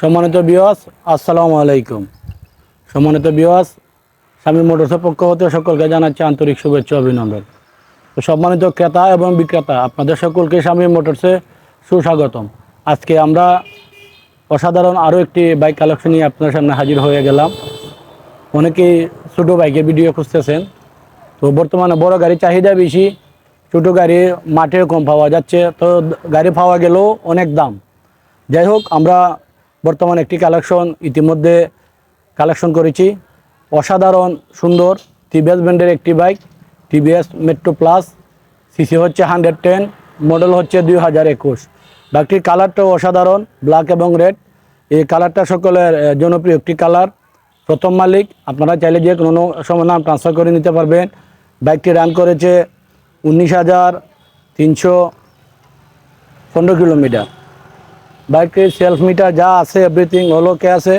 সম্মানিত বিওয়াস আসসালামু আলাইকুম। সম্মানিত বিওয়াস স্বামী মোটরসের পক্ষ হতে সকলকে জানাচ্ছি আন্তরিক শুভেচ্ছা অভিনন্দন। সম্মানিত ক্রেতা এবং বিক্রেতা, আপনাদের সকলকে স্বামী মোটরসে সুস্বাগতম। আজকে আমরা অসাধারণ আরও একটি বাইক কালেকশন নিয়ে আপনার সামনে হাজির হয়ে গেলাম। অনেকেই ছোটো বাইকে ভিডিও খুঁজতেছেন। তো বর্তমানে বড় গাড়ির চাহিদা বেশি, ছোটো গাড়ি মাঠে কম পাওয়া যাচ্ছে। তো গাড়ি পাওয়া গেলেও অনেক দাম। যাই হোক, আমরা বর্তমানে একটি কালেকশন ইতিমধ্যে কালেকশন করেছি। অসাধারণ, সুন্দর টিভিএস ব্র্যান্ডের একটি bike TVS Metro plus CC হচ্ছে হান্ড্রেড টেন মডেল হচ্ছে দুই হাজার একুশ। বাইকটির কালারটাও অসাধারণ ব্ল্যাক এবং রেড এই কালারটা সকলের জনপ্রিয় একটি কালার প্রথম মালিক, আপনারা চাইলে যে কোনো সময় নাম ট্রান্সফার করে নিতে পারবেন। বাইকটি রান করেছে উনিশ হাজার তিনশো পনেরো কিলোমিটার। বাইকটির সেলফ মিটার যা আছে এভরিথিং হলোকে আছে?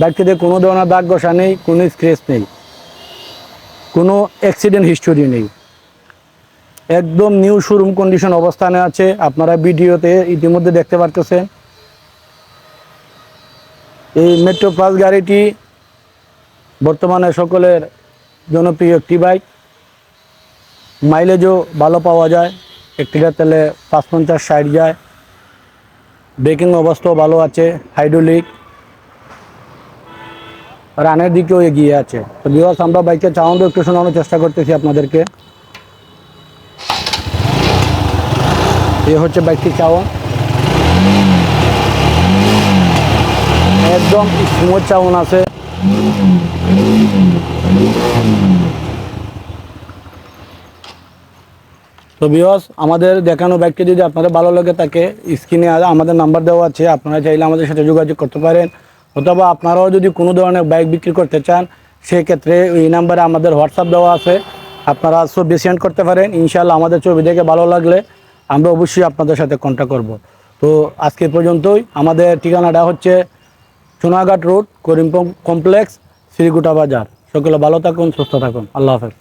বাইকটিতে কোনো ধরনের দাগ ঘষা নেই, কোনো স্ক্রেচ নেই, কোনো অ্যাক্সিডেন্ট হিস্টোরি নেই। একদম নিউ শোরুম কন্ডিশন অবস্থানে আছে, আপনারা ভিডিওতে ইতিমধ্যে দেখতে পারতেছেন। এই মেট্রো প্লাস গাড়িটি বর্তমানে সকলের জনপ্রিয় একটি বাইক মাইলেজও ভালো পাওয়া যায় একটিটা তেলে পাঁচ পঞ্চাশ, ষাট যায়। ব্রেকিং অবস্থাও ভালো আছে হাইড্রোলিক রানের দিকেও এগিয়ে আছে। তো বিভাস আমরা বাইকের চাউন্ড একটু শোনানোর চেষ্টা করতেছি আপনাদেরকে। এ হচ্ছে বাইকটির চাউন একদম স্মুথ চাউন আছে। তো বিয়স আমাদের দেখানো বাইকটি যদি আপনাদের ভালো লাগে থাকে স্ক্রিনে আমাদের নাম্বার দেওয়া আছে, আপনারা চাইলে আমাদের সাথে যোগাযোগ করতে পারেন। অথবা আপনারাও যদি কোনো ধরনের বাইক বিক্রি করতে চান, সেক্ষেত্রে এই নাম্বারে আমাদের হোয়াটসঅ্যাপ দেওয়া আছে। আপনারা ছবি সেন্ড করতে পারেন। ইনশাল্লাহ আমাদের ছবি দেখে ভালো লাগলে আমরা অবশ্যই আপনাদের সাথে কন্ট্যাক্ট করব। তো আজকে পর্যন্তই। আমাদের ঠিকানাটা হচ্ছে সোনাঘাট রোড করিম কমপ্লেক্স শ্রীগুটা বাজার। সকলে ভালো থাকুন, সুস্থ থাকুন। আল্লাহ হাফেজ।